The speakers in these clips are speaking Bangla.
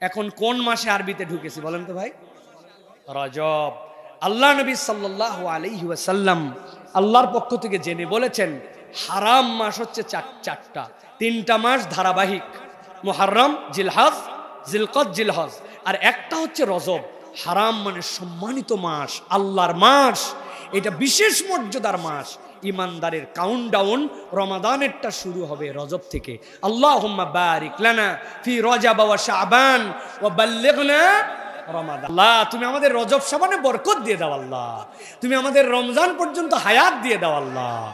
এখন কোন মাসে আরবিতে ঢুকেছি বলেন তো ভাই? রজব। আল্লাহ নবী সাল্লাহ আলাইহি ওয়াসাল্লাম আল্লাহর পক্ষ থেকে জেনে বলেছেন, হারাম মাস হচ্ছে চার- চারটা। তিনটা মাস ধারাবাহিক। মুহাররম, জিলহাজ জিলকত জিলহজ। আর একটা হচ্ছে রজব। হারাম মানে সম্মানিত মাস, আল্লাহর মাস। এটা বিশেষ মর্যাদার মাস। ইমানদারের কাউন্টডাউন রমাদানেরটা শুরু হবে রজব থেকে। আল্লাহ বারিক লানা ফি রজাব ওয়া শাবান ওয়া বাল্লিগনা আল্লাহ, তুমি আমাদের রজব সাবানে বরকত দিয়ে দাও আল্লাহ। তুমি আমাদের রমজান পর্যন্ত হায়াত দিয়ে দাও আল্লাহ।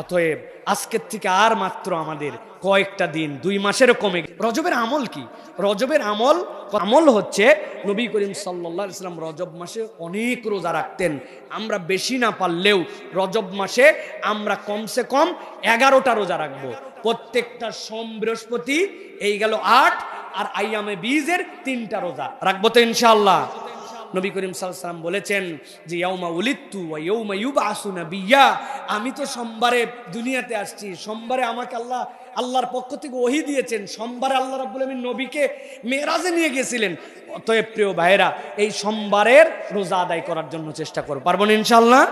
অতএব আজকের থেকে আর মাত্র আমাদের কয়েকটা দিন, দুই মাসেরও কমে রজবের আমল কি? রজবের আমল আমল হচ্ছে নবী করিম সাল্লাহ ইসলাম রজব মাসে অনেক রোজা রাখতেন। আমরা বেশি না পারলেও রজব মাসে আমরা কমসে কম এগারোটা রোজা রাখব। প্রত্যেকটা সোম, বৃহস্পতি, এই গেল আট, আর আইয়ামে বীজের তিনটা রোজা রাখব তো ইনশাআল্লাহ। নবী করিম সাল্লাম বলেছেন যে ইয়ৌমা উলিত্তু ইউবা আসু না বিয়া আমি তো সোমবারে দুনিয়াতে আসছি, সোমবারে আমাকে আল্লাহ, আল্লাহর পক্ষ থেকে ওহি দিয়েছেন, সোমবারে আল্লাহ রাবুল আমি নবীকে মেয়েরাজে নিয়ে গেছিলেন। অতএব প্রিয় ভাইয়েরা, এই সোমবারের রোজা আদায় করার জন্য চেষ্টা করো। পারব না ইনশাল্লাহ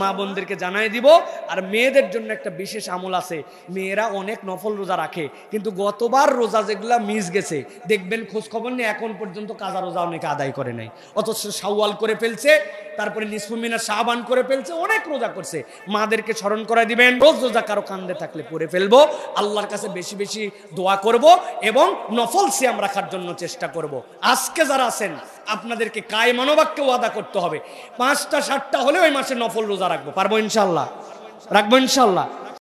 মা বোনদেরকে জানাই দিব। আর মেয়েদের জন্য একটা বিশেষ আমল আছে। মেয়েরা অনেক নফল রোজা রাখে, কিন্তু গতবার রোজা যেগুলা মিস গেছে, দেখবেন খোঁজখবর নিয়ে এখন পর্যন্ত কাজা রোজা অনেকে আদায় করে নাই। অথচ সাওয়াল করে ফেলছে তারপরে নিসফুমিনা শাহবান করে ফেলছে, অনেক রোজা করছে। মাদেরকে স্মরণ করে দিবেন, রোজ রোজা কারও কান্দে থাকলে পরে ফেলব। আল্লাহর কাছে বেশি বেশি দোয়া করব এবং নফল সিয়াম রাখার জন্য চেষ্টা করব। আজকে যারা আছেন, আপনাদেরকে কায় মনোবাক্যে ওয়াদা করতে হবে। পাঁচটা, সাতটা হলে ওই মাসে নফল রোজা রাখব। পারব ইনশাল্লাহ রাখব ইনশাল্লাহ